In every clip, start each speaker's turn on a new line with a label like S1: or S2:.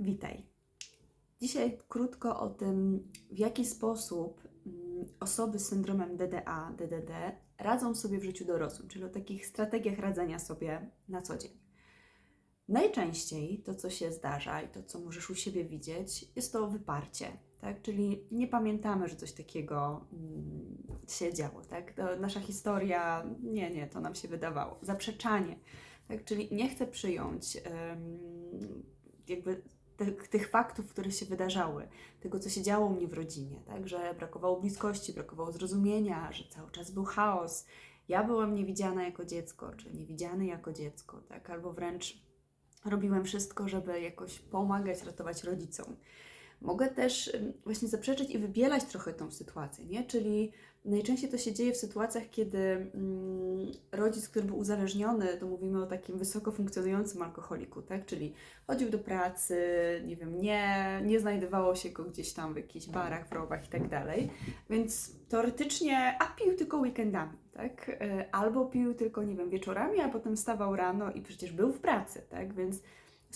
S1: Witaj. Dzisiaj krótko o tym, w jaki sposób mm, osoby z syndromem DDA, DDD radzą sobie w życiu dorosłym, czyli o takich strategiach radzenia sobie na co dzień. Najczęściej to, co się zdarza i to, co możesz u siebie widzieć, jest to wyparcie, tak? Czyli nie pamiętamy, że coś takiego mm, się działo, tak? To nasza historia, nie, nie, to nam się wydawało. Zaprzeczanie, tak? Czyli nie chcę przyjąć jakby tych, tych faktów, które się wydarzały, tego, co się działo u mnie w rodzinie, tak? Że brakowało bliskości, brakowało zrozumienia, że cały czas był chaos. Ja byłam niewidziana jako dziecko, czy niewidziany jako dziecko, tak? Albo wręcz robiłem wszystko, żeby jakoś pomagać, ratować rodzicom. Mogę też właśnie zaprzeczyć i wybielać trochę tą sytuację, nie? Czyli najczęściej to się dzieje w sytuacjach, kiedy mm, rodzic, który był uzależniony, to mówimy o takim wysoko funkcjonującym alkoholiku, tak? Czyli chodził do pracy, nie wiem, nie, nie znajdowało się go gdzieś tam w jakichś barach, w robach i tak dalej. Więc teoretycznie, a pił tylko weekendami, tak? E, Albo pił tylko, nie wiem, wieczorami, a potem wstawał rano i przecież był w pracy, tak? Więc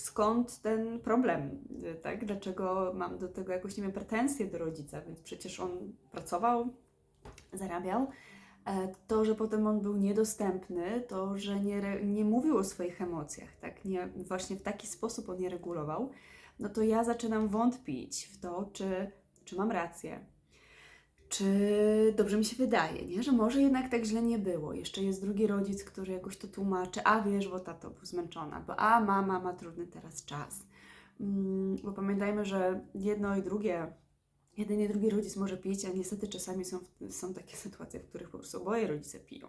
S1: skąd ten problem, tak? Dlaczego mam do tego jakoś, nie wiem, pretensje do rodzica, więc przecież on pracował, zarabiał. E, To, że potem on był niedostępny, to, że nie, nie mówił o swoich emocjach, tak? Nie, właśnie w taki sposób on je regulował, no to ja zaczynam wątpić w to, czy, czy mam rację, czy dobrze mi się wydaje, nie? że może jednak tak źle nie było. Jeszcze jest drugi rodzic, który jakoś to tłumaczy, a wiesz, bo tato był zmęczony, albo a mama ma trudny teraz czas. Mm, Bo pamiętajmy, że jedno i drugie, jeden i drugi rodzic może pić, a niestety czasami są, są takie sytuacje, w których po prostu oboje rodzice piją.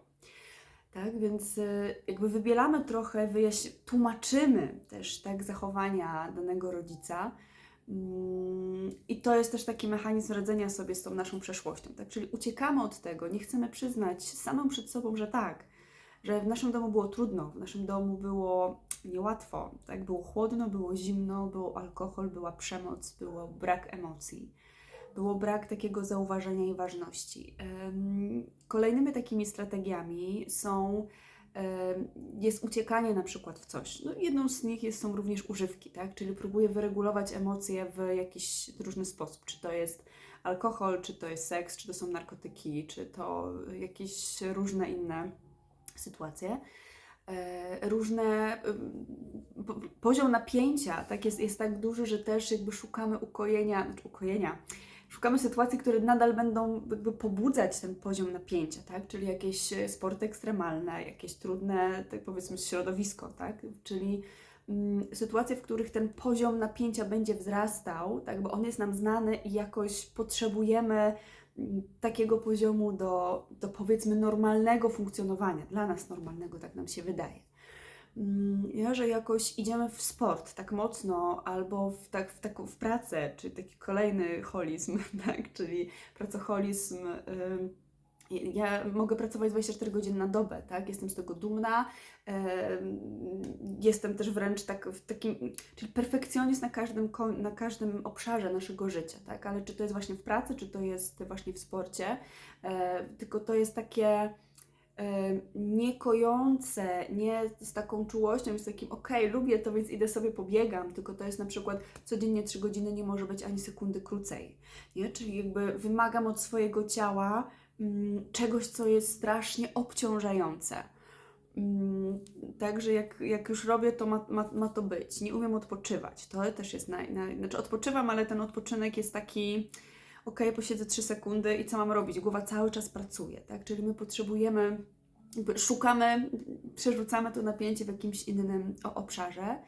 S1: Tak, więc y, jakby wybielamy trochę, wyjaś- tłumaczymy też tak zachowania danego rodzica, Mm, I to jest też taki mechanizm radzenia sobie z tą naszą przeszłością, tak? Czyli uciekamy od tego, nie chcemy przyznać samym przed sobą, że tak, że w naszym domu było trudno, w naszym domu było niełatwo, tak? Było chłodno, było zimno, był alkohol, była przemoc, było brak emocji, było brak takiego zauważenia i ważności. Kolejnymi takimi strategiami są jest uciekanie na przykład w coś. No, jedną z nich jest, są również używki, tak? czyli próbuję wyregulować emocje w jakiś różny sposób. Czy to jest alkohol, czy to jest seks, czy to są narkotyki, czy to jakieś różne inne sytuacje. E, Różne poziom napięcia tak jest, jest tak duży, że też jakby szukamy ukojenia, znaczy ukojenia, szukamy sytuacji, które nadal będą jakby pobudzać ten poziom napięcia, tak? Czyli jakieś e, sporty ekstremalne, jakieś trudne, tak powiedzmy, środowisko, tak? Czyli mm, sytuacje, w których ten poziom napięcia będzie wzrastał, tak? Bo on jest nam znany i jakoś potrzebujemy mm, takiego poziomu do, do powiedzmy normalnego funkcjonowania, dla nas normalnego, tak nam się wydaje. Mm, Ja, że jakoś idziemy w sport tak mocno, albo w, tak, w, taką, w pracę, czy taki kolejny holizm, tak, czyli pracoholizm. Ja mogę pracować 24 godziny na dobę, tak? Jestem z tego dumna. em, Jestem też wręcz tak w takim, czyli perfekcjonizm na każdym, na każdym obszarze naszego życia, tak? Ale czy to jest właśnie w pracy, czy to jest właśnie w sporcie, e, tylko to jest takie niekojące, nie z taką czułością, z takim okej, lubię to, więc idę sobie pobiegam, tylko to jest na przykład codziennie 3 godziny nie może być ani sekundy krócej, nie? Czyli jakby wymagam od swojego ciała mm, czegoś, co jest strasznie obciążające. Mm, Także jak, jak już robię, to ma, ma, ma to być. Nie umiem odpoczywać. To też jest naj, naj... Znaczy odpoczywam, ale ten odpoczynek jest taki ok, posiedzę 3 sekundy i co mam robić? Głowa cały czas pracuje, tak? Czyli my potrzebujemy, szukamy, przerzucamy to napięcie w jakimś innym obszarze.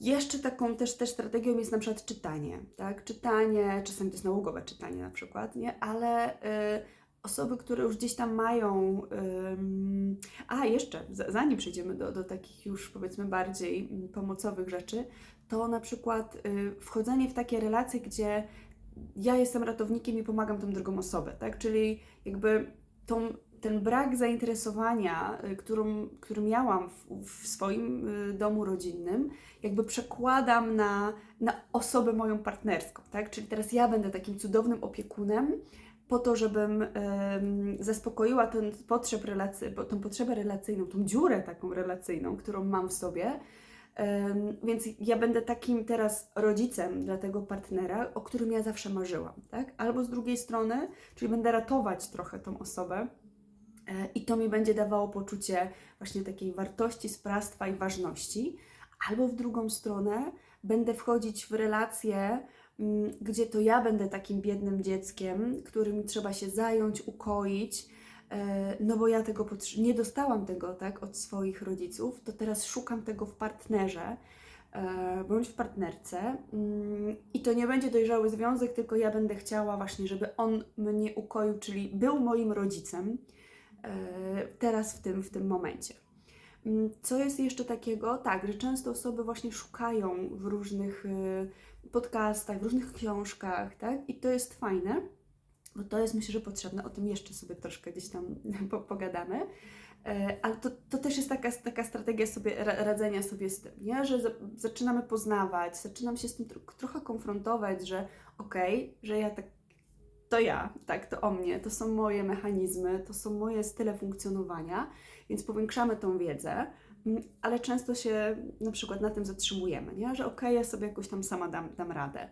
S1: Jeszcze taką też, też strategią jest na przykład czytanie, tak? Czytanie, czasami to jest nałogowe czytanie na przykład, nie? Ale y, osoby, które już gdzieś tam mają... ym, A, jeszcze, za- zanim przejdziemy do, do takich już powiedzmy bardziej mm, pomocowych rzeczy, to na przykład y, wchodzenie w takie relacje, gdzie ja jestem ratownikiem i pomagam tą drugą osobę, tak? Czyli jakby tą, ten brak zainteresowania, y, którą, który miałam w, w swoim y, domu rodzinnym, jakby przekładam na, na osobę moją partnerską, tak? Czyli teraz ja będę takim cudownym opiekunem, po to, żebym zaspokoiła ten potrzeb relacy, bo tą potrzebę relacyjną, tą dziurę taką relacyjną, którą mam w sobie, Więc ja będę takim teraz rodzicem dla tego partnera, o którym ja zawsze marzyłam, tak? Albo z drugiej strony, czyli będę ratować trochę tą osobę e, i to mi będzie dawało poczucie właśnie takiej wartości, sprawstwa i ważności, albo w drugą stronę będę wchodzić w relacje, gdzie to ja będę takim biednym dzieckiem, którym trzeba się zająć, ukoić, e, no bo ja tego nie dostałam tego tak od swoich rodziców, to teraz szukam tego w partnerze e, bądź w partnerce mm, i to nie będzie dojrzały związek, tylko ja będę chciała właśnie, żeby on mnie ukoił, czyli był moim rodzicem e, teraz w tym, w tym momencie. Mm, Co jest jeszcze takiego? Tak, że często osoby właśnie szukają w różnych y, podcastach, w różnych książkach, tak? I to jest fajne, bo to jest myślę, że potrzebne. O tym jeszcze sobie troszkę gdzieś tam po- pogadamy. E, Ale to, to też jest taka, taka strategia sobie, ra- radzenia sobie z tym, nie? że za, zaczynamy poznawać, zaczynam się z tym tro, trochę konfrontować, że okej, że ja tak, to ja, tak, to o mnie, to są moje mechanizmy, to są moje style funkcjonowania, więc powiększamy tą wiedzę, mm, ale często się na przykład na tym zatrzymujemy, nie? że okej, ja sobie jakoś tam sama dam, dam radę.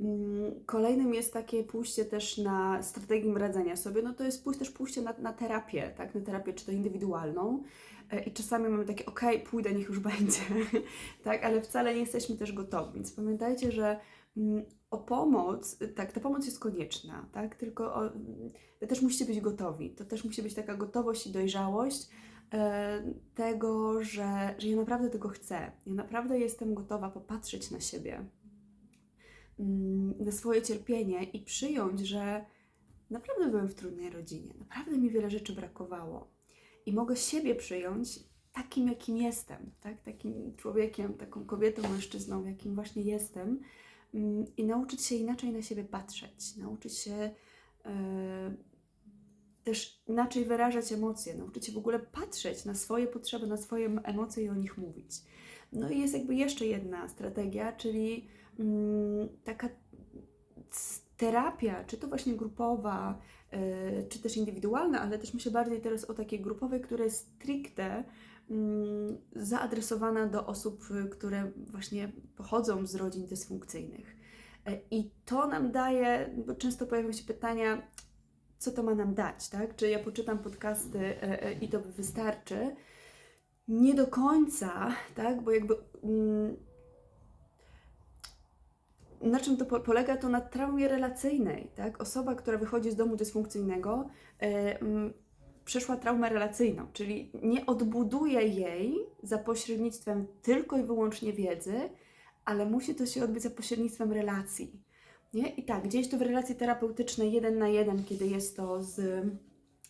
S1: Mm, Kolejnym jest takie pójście też na strategię radzenia sobie, no to jest pójść też pójście na, na terapię, tak, na terapię czy to indywidualną. E, i czasami mamy takie, okej, pójdę, niech już będzie, tak, ale wcale nie jesteśmy też gotowi, więc pamiętajcie, że o pomoc, tak, ta pomoc jest konieczna, tak, tylko o, wy też musicie być gotowi, to też musi być taka gotowość i dojrzałość e, tego, że, że ja naprawdę tego chcę, ja naprawdę jestem gotowa popatrzeć na siebie, mm, na swoje cierpienie i przyjąć, że naprawdę byłem w trudnej rodzinie, naprawdę mi wiele rzeczy brakowało. I mogę siebie przyjąć takim, jakim jestem, tak? takim człowiekiem, taką kobietą, mężczyzną, jakim właśnie jestem mm, i nauczyć się inaczej na siebie patrzeć, nauczyć się e, też inaczej wyrażać emocje, nauczyć się w ogóle patrzeć na swoje potrzeby, na swoje emocje i o nich mówić. No i jest jakby jeszcze jedna strategia, czyli mm, taka terapia, czy to właśnie grupowa, y, czy też indywidualna, ale też myślę bardziej teraz o takiej grupowej, która jest stricte mm, zaadresowana do osób, y, które właśnie pochodzą z rodzin dysfunkcyjnych. E, I to nam daje, bo często pojawiają się pytania, co to ma nam dać, tak? Czy ja poczytam podcasty e, e, i to wystarczy? Nie do końca, tak? Bo jakby mm, na czym to po- polega? To na traumie relacyjnej, tak? Osoba, która wychodzi z domu dysfunkcyjnego, mm, przeszła traumę relacyjną, czyli nie odbuduje jej za pośrednictwem tylko i wyłącznie wiedzy, ale musi to się odbyć za pośrednictwem relacji. Nie? I tak, gdzieś to w relacji terapeutycznej jeden na jeden, kiedy jest to z,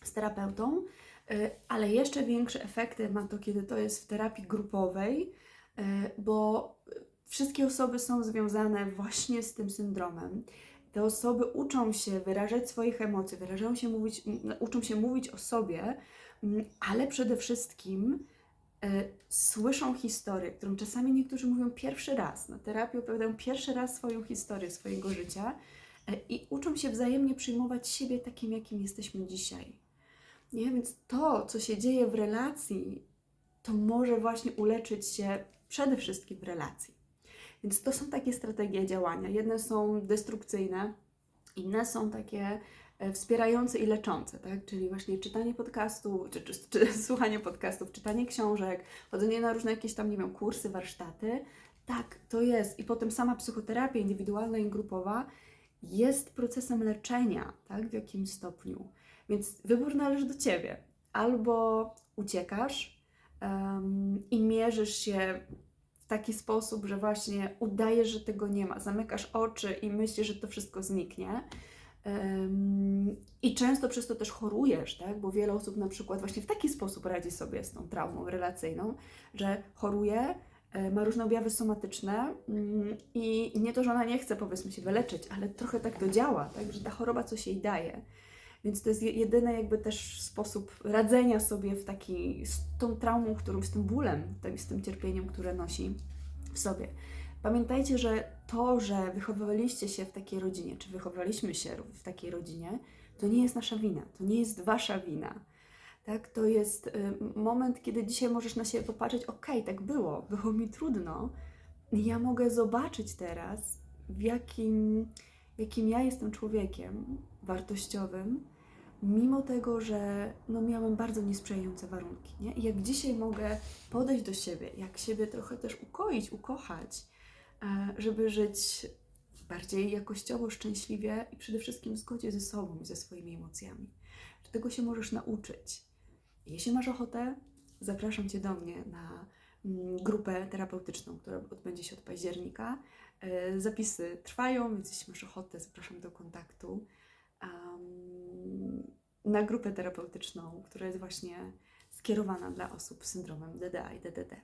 S1: z terapeutą, y, ale jeszcze większe efekty ma to, kiedy to jest w terapii grupowej, y, bo wszystkie osoby są związane właśnie z tym syndromem. Te osoby uczą się wyrażać swoich emocji, wyrażają się mówić, uczą się mówić o sobie, ale przede wszystkim e, słyszą historię, którą czasami niektórzy mówią pierwszy raz. Na terapii opowiadają pierwszy raz swoją historię swojego życia e, i uczą się wzajemnie przyjmować siebie takim, jakim jesteśmy dzisiaj. Nie? Więc to, co się dzieje w relacji, to może właśnie uleczyć się przede wszystkim w relacji. Więc to są takie strategie działania. Jedne są destrukcyjne, inne są takie e, wspierające i leczące, tak? Czyli właśnie czytanie podcastu, czy, czy, czy słuchanie podcastów, czytanie książek, chodzenie na różne jakieś tam, nie wiem, kursy, warsztaty. Tak, to jest. I potem sama psychoterapia indywidualna i grupowa jest procesem leczenia, tak? W jakimś stopniu. Więc wybór należy do Ciebie. Albo uciekasz em, i mierzysz się taki sposób, że właśnie udajesz, że tego nie ma, zamykasz oczy i myślisz, że to wszystko zniknie. I często przez to też chorujesz, tak? bo wiele osób na przykład właśnie w taki sposób radzi sobie z tą traumą relacyjną, że choruje, e, ma różne objawy somatyczne mm, i nie to, że ona nie chce powiedzmy się wyleczyć, ale trochę tak to działa, tak? że ta choroba coś jej daje. Więc to jest je- jedyny jakby też sposób radzenia sobie w taki, z tą traumą, którą, z tym bólem, tym- z tym cierpieniem, które nosi w sobie. Pamiętajcie, że to, że wychowywaliście się w takiej rodzinie, czy wychowaliśmy się w takiej rodzinie, to nie jest nasza wina, to nie jest wasza wina. Tak, to jest y, moment, kiedy dzisiaj możesz na siebie popatrzeć, okej, tak było, było mi trudno. Ja mogę zobaczyć teraz, w jakim, jakim ja jestem człowiekiem wartościowym, mimo tego, że no, miałem bardzo niesprzyjające warunki. Nie? I jak dzisiaj mogę podejść do siebie, jak siebie trochę też ukoić, ukochać, e, żeby żyć bardziej jakościowo, szczęśliwie i przede wszystkim w zgodzie ze sobą i ze swoimi emocjami. Że tego się możesz nauczyć. Jeśli masz ochotę, zapraszam Cię do mnie na mm, grupę terapeutyczną, która odbędzie się od października. E, Zapisy trwają, więc jeśli masz ochotę, zapraszam do kontaktu na grupę terapeutyczną, która jest właśnie skierowana dla osób z syndromem DDA i DDD.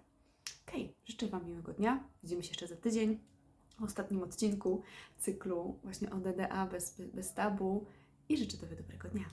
S1: Okej, życzę Wam miłego dnia. Widzimy się jeszcze za tydzień w ostatnim odcinku cyklu właśnie o DDA bez, bez tabu i życzę Tobie dobrego dnia.